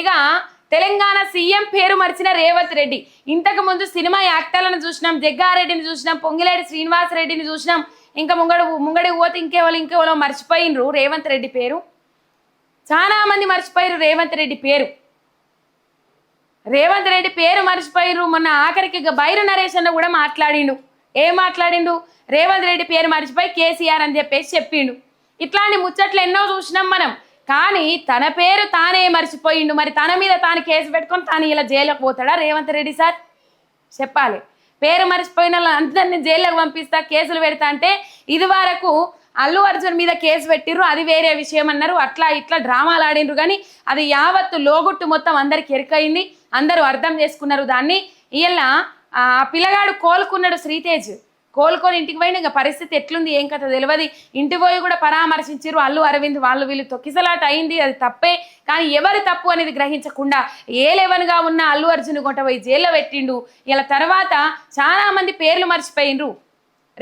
ఇక తెలంగాణ సీఎం పేరు మరిచిన రేవంత్ రెడ్డి. ఇంతకు ముందు సినిమా యాక్టర్లను చూసినాం జగ్గారెడ్డిని చూసినాం పొంగిలేడి శ్రీనివాస్ రెడ్డిని చూసినాం. ఇంకా ముంగడు ముంగడి పోతే ఇంకేవాళ్ళు ఇంకేవాళ్ళు మర్చిపోయినరు రేవంత్ రెడ్డి పేరు? చాలా మంది మర్చిపోయారు రేవంత్ రెడ్డి పేరు. రేవంత్ రెడ్డి పేరు మర్చిపోయారు మొన్న ఆఖరికి బైరు నరేష్ అన్న కూడా మాట్లాడిండు. ఏం మాట్లాడిండు? రేవంత్ రెడ్డి పేరు మర్చిపోయి కేసీఆర్ అని చెప్పేసి చెప్పిండు. ఇట్లాంటి ముచ్చట్లు ఎన్నో చూసినాం మనం. కానీ తన పేరు తానే మర్చిపోయిండు. మరి తన మీద తాను కేసు పెట్టుకొని తాను ఇలా జైలుకు పోతాడా? రేవంత్ రెడ్డి సార్? చెప్పాలి. పేరు మర్చిపోయిన అందరిని జైల్లోకి పంపిస్తా కేసులు పెడతా అంటే ఇది వరకు అల్లు అర్జున్ మీద కేసు పెట్టిర్రు. అది వేరే విషయం అన్నారు. అట్లా ఇట్లా డ్రామాలు ఆడిండ్రు కానీ అది యావత్తు లోగుట్టు మొత్తం అందరికి ఎరుకైంది. అందరూ అర్థం చేసుకున్నారు దాన్ని. ఇలా ఆ పిల్లగాడు కోలుకున్నాడు శ్రీతేజ్. కోలుకొని ఇంటికి పోయిన ఇంకా పరిస్థితి ఎట్లుంది ఏం కథ తెలియదు ఇంటి పోయి కూడా పరామర్శించారు అల్లు అరవింద్ వాళ్ళు వీళ్ళు తొక్కిసలాట అయింది అది తప్పే. కానీ ఎవరి తప్పు అనేది గ్రహించకుండా ఏ లెవెన్గా ఉన్న అల్లు అర్జున్ కొట్ట పోయి జైల్లో పెట్టిండు. ఇలా తర్వాత చాలా మంది పేర్లు మర్చిపోయిండ్రు.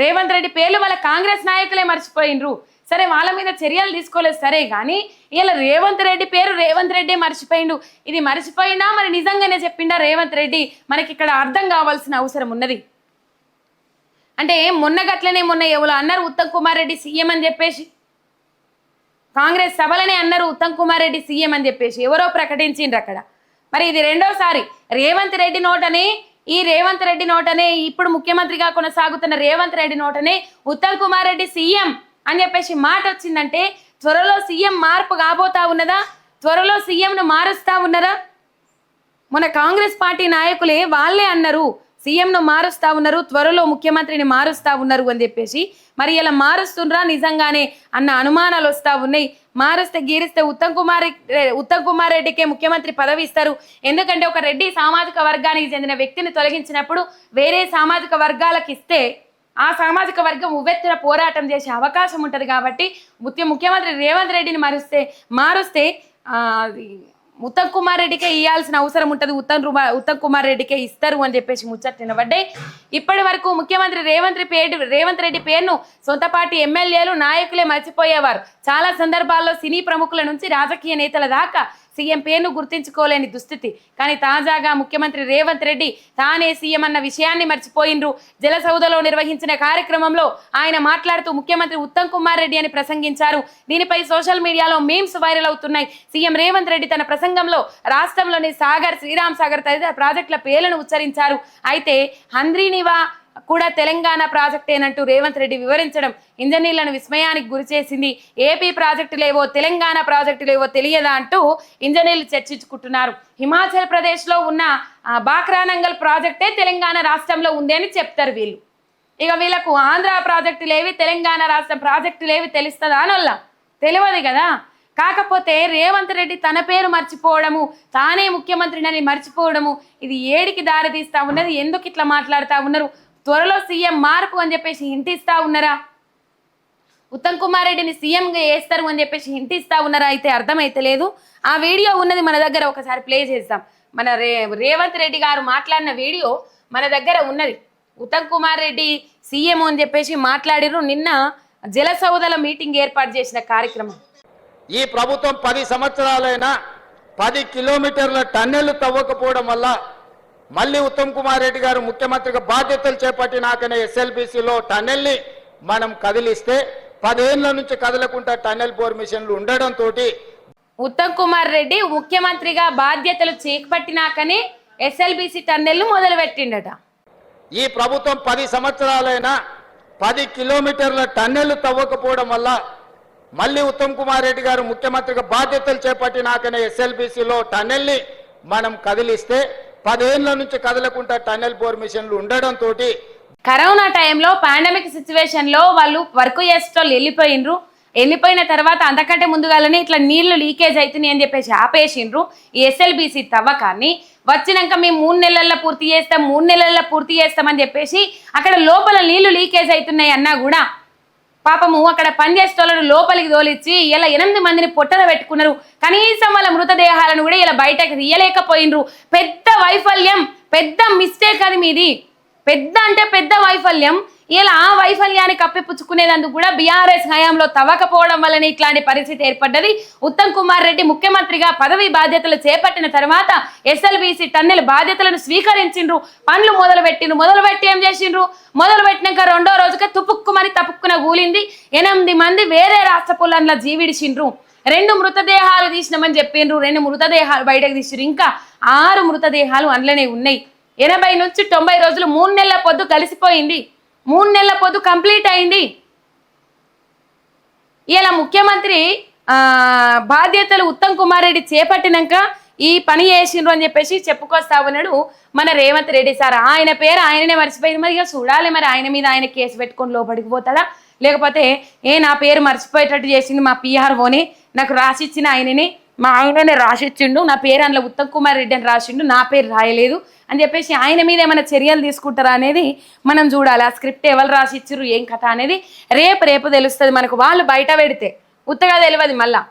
రేవంత్ రెడ్డి పేర్లు వాళ్ళ కాంగ్రెస్ నాయకులే మర్చిపోయిండ్రు. సరే వాళ్ళ మీద చర్యలు తీసుకోలేదు సరే కానీ ఇలా రేవంత్ రెడ్డి పేరు రేవంత్ రెడ్డి మర్చిపోయిండు. ఇది మర్చిపోయినా మరి నిజంగానే చెప్పిండా రేవంత్ రెడ్డి? మనకి ఇక్కడ అర్థం కావాల్సిన అవసరం ఉన్నది. అంటే మొన్న గట్లనే మొన్న ఎవరు అన్నారు ఉత్తమ్ కుమార్ రెడ్డి సీఎం అని చెప్పేసి? కాంగ్రెస్ సభలనే అన్నారు ఉత్తమ్ కుమార్ రెడ్డి సీఎం అని చెప్పేసి. ఎవరో ప్రకటించిండ్రు అక్కడ. మరి ఇది రెండోసారి రేవంత్ రెడ్డి నోటనే ఈ రేవంత్ రెడ్డి నోటనే ఇప్పుడు ముఖ్యమంత్రిగా కొనసాగుతున్న రేవంత్ రెడ్డి నోటనే ఉత్తమ్ కుమార్ రెడ్డి సీఎం అని చెప్పేసి మాట వచ్చిందంటే త్వరలో సీఎం మార్పు కాబోతా ఉన్నదా? త్వరలో సీఎంను మారుస్తా ఉన్నదా మన కాంగ్రెస్ పార్టీ నాయకులే వాళ్ళే అన్నారు సీఎంను మారుస్తా ఉన్నారు త్వరలో ముఖ్యమంత్రిని మారుస్తా ఉన్నారు అని చెప్పేసి మరి ఇలా మారుస్తుండ్రా నిజంగానే అన్న అనుమానాలు వస్తా ఉన్నాయి. మారుస్తే గీరిస్తే ఉత్తమ్ కుమార్ ఉత్తమ్ కుమార్ రెడ్డికే ముఖ్యమంత్రి పదవి ఇస్తారు. ఎందుకంటే ఒక రెడ్డి సామాజిక వర్గానికి చెందిన వ్యక్తిని తొలగించినప్పుడు వేరే సామాజిక వర్గాలకు ఇస్తే ఆ సామాజిక వర్గం ఉవ్వెత్తున పోరాటం చేసే అవకాశం ఉంటుంది కాబట్టి ముఖ్య ముఖ్యమంత్రి రేవంత్ రెడ్డిని మారుస్తే మారుస్తే అది ఉత్తమ్ కుమార్ రెడ్డికే ఇవ్వాల్సిన అవసరం ఉంటుంది. ఉత్తమ్ ఉత్తమ్ కుమార్ రెడ్డికే ఇస్తారు అని చెప్పేసి ముచ్చట నిలబడ్డాయి ఇప్పటి వరకు ముఖ్యమంత్రి రేవంత్ రెడ్డి పేరు రేవంత్ రెడ్డి పేరును సొంత పార్టీ ఎమ్మెల్యేలు నాయకులే మర్చిపోయేవారు. చాలా సందర్భాల్లో సినీ ప్రముఖుల నుంచి రాజకీయ నేతల దాకా సీఎం పేరును గుర్తించుకోలేని దుస్థితి. కానీ తాజాగా ముఖ్యమంత్రి రేవంత్ రెడ్డి తానే సీఎం అన్న విషయాన్ని మర్చిపోయిండ్రు. జలసౌదలో నిర్వహించిన కార్యక్రమంలో ఆయన మాట్లాడుతూ ముఖ్యమంత్రి ఉత్తమ్ కుమార్ రెడ్డి అని ప్రసంగించారు. దీనిపై సోషల్ మీడియాలో మీమ్స్ వైరల్ అవుతున్నాయి. సీఎం రేవంత్ రెడ్డి తన ప్రసంగంలో రాష్ట్రంలోని సాగర్ శ్రీరామ్ సాగర్ తదితర ప్రాజెక్టుల పేర్లను ఉచ్చరించారు. అయితే హంద్రీనివా కూడా తెలంగాణ ప్రాజెక్టేనంటూ రేవంత్ రెడ్డి వివరించడం ఇంజనీర్లను విస్మయానికి గురిచేసింది ఏపీ ప్రాజెక్టులేవో తెలంగాణ ప్రాజెక్టులేవో తెలియదా అంటూ ఇంజనీర్లు చర్చించుకుంటున్నారు. హిమాచల్ ప్రదేశ్లో ఉన్న బాక్రానంగల్ ప్రాజెక్టే తెలంగాణ రాష్ట్రంలో ఉంది అని చెప్తారు వీళ్ళు. ఇక వీళ్ళకు ఆంధ్ర ప్రాజెక్టులేవి తెలంగాణ రాష్ట్రం ప్రాజెక్టులేవి తెలుస్తుందా అనొల్లా? తెలియదు కదా. కాకపోతే రేవంత్ రెడ్డి తన పేరు మర్చిపోవడము తానే ముఖ్యమంత్రినని మర్చిపోవడము ఇది ఏడికి దారితీస్తా ఉన్నది ఎందుకు ఇట్లా మాట్లాడుతూ ఉన్నారు? త్వరలో సీఎం మార్పు అని చెప్పేసి హింటిస్తా ఉన్నారా? ఉత్తమ్ కుమార్ రెడ్డిని సీఎంగా వేస్తారు అని చెప్పేసి హింటిస్తా ఉన్నారా? అయితే అర్థమైతే లేదు. ఆ వీడియో ఉన్నది మన దగ్గర ఒకసారి ప్లే చేస్తాం మన రే రేవంత్ రెడ్డి గారు మాట్లాడిన వీడియో మన దగ్గర ఉన్నది. ఉత్తమ్ కుమార్ రెడ్డి సీఎం అని చెప్పేసి మాట్లాడిరు నిన్న జలసౌదల మీటింగ్ ఏర్పాటు చేసిన కార్యక్రమం. ఈ ప్రభుత్వం పది సంవత్సరాలైనా పది కిలోమీటర్ల టన్నెళ్ళు తవ్వకపోవడం వల్ల మళ్ళీ ఉత్తమ్ కుమార్ రెడ్డి గారు ముఖ్యమంత్రిగా బాధ్యతలు చేపట్టినాకనే ఎస్ఎల్బిసిలో టన్నెల్ని మనం కదిలిస్తే పదేళ్ళ నుంచి కదలకుండా టన్నెల్ బోర్ మిషన్లు ఉండడంతో ఉత్తమ్ కుమార్ రెడ్డి ముఖ్యమంత్రిగా బాధ్యతలు చేపట్టినాకనే ఎస్ఎల్బిసి టన్నెల్ మొదలు పెట్టిండట ఈ ప్రభుత్వం పది సంవత్సరాలైనా పది కిలోమీటర్ల టన్నెళ్ళు తవ్వకపోవడం వల్ల మళ్ళీ ఉత్తమ్ కుమార్ రెడ్డి గారు ముఖ్యమంత్రిగా బాధ్యతలు చేపట్టినాకనే ఎస్ఎల్బిసిలో టన్నెల్ని మనం కదిలిస్తే పదేళ్ళ నుంచి కదలకుండా టన్నెల్ బోర్ మిషన్లు ఉండడంతో కరోనా టైంలో పాండమిక్ సిచ్యువేషన్లో వాళ్ళు వర్క్ చేసేటోళ్ళు వెళ్ళిపోయినరు. వెళ్ళిపోయిన తర్వాత అంతకంటే ముందుగానే ఇట్లా నీళ్ళు లీకేజ్ అవుతున్నాయి అని చెప్పేసి ఆపేసిండ్రు. ఈ ఎస్ఎల్బిసి తవ్వకాన్ని వచ్చినాక మేము మూడు నెలల్లో పూర్తి చేస్తాం మూడు నెలల్లో పూర్తి చేస్తామని చెప్పేసి అక్కడ లోపల నీళ్ళు లీకేజ్ అవుతున్నాయి అన్నా కూడా పాపము అక్కడ పనిచేసేటోళ్ళను లోపలికి తోలిచ్చి ఇలా ఎనిమిది మందిని పొట్టన పెట్టుకున్నారు. కనీసం వాళ్ళ మృతదేహాలను కూడా ఇలా బయటకు తీయలేకపోయినరు. పెద్ద వైఫల్యం పెద్ద మిస్టేక్ అది మీది. పెద్ద అంటే పెద్ద వైఫల్యం. ఇలా ఆ వైఫల్యాన్ని కప్పిపుచ్చుకునేందుకు కూడా బీఆర్ఎస్ హయాంలో తవ్వకపోవడం వల్లనే ఇట్లాంటి పరిస్థితి ఏర్పడ్డది. ఉత్తమ్ కుమార్ రెడ్డి ముఖ్యమంత్రిగా పదవి బాధ్యతలు చేపట్టిన తర్వాత ఎస్ఎల్బీసీ టన్నెల బాధ్యతలను స్వీకరించిండ్రు. పనులు మొదలు పెట్టిండ్రు మొదలు పెట్టి ఏం చేసిండ్రు? మొదలు పెట్టినాక రెండో రోజుకే కూలింది ఎనిమిది మంది వేరే రాష్ట్ర పొలంలో జీవిడిచిండ్రు. రెండు మృతదేహాలు తీసినామని చెప్పిండ్రు రెండు మృతదేహాలు బయటకు తీసిరు ఇంకా ఆరు మృతదేహాలు అందులోనే ఉన్నాయి. ఎనభై నుంచి తొంభై రోజులు మూడు నెలల పొద్దు కలిసిపోయింది. మూడు నెలల పొద్దు కంప్లీట్ అయింది. ఇలా ముఖ్యమంత్రి ఆ, బాధ్యతలు ఉత్తమ్ కుమార్ రెడ్డి చేపట్టినాక ఈ పని చేసిండ్రు అని చెప్పేసి చెప్పుకొస్తా ఉన్నాడు మన రేవంత్ రెడ్డి సార్. ఆయన పేరు ఆయననే మర్చిపోయింది. మరి ఇక చూడాలి మరి ఆయన మీద ఆయన కేసు పెట్టుకొని లోపలికి పోతాడా? లేకపోతే ఏ నా పేరు మర్చిపోయేటట్టు చేసింది మా పిఆర్ఓని నాకు రాసిచ్చిన ఆయనని మా ఆయననే రాసిచ్చిండు నా పేరు అందులో ఉత్తమ్ కుమార్ రెడ్డి అని రాసిండు నా పేరు రాయలేదు అని చెప్పేసి ఆయన మీద ఏమైనా చర్యలు తీసుకుంటారా అనేది మనం చూడాలి. ఆ స్క్రిప్ట్ ఎవరు రాసిచ్చారు ఏం కథ అనేది రేపు రేపు తెలుస్తుంది మనకు. వాళ్ళు బయట పెడితే ఉత్తగా తెలియదు మళ్ళా.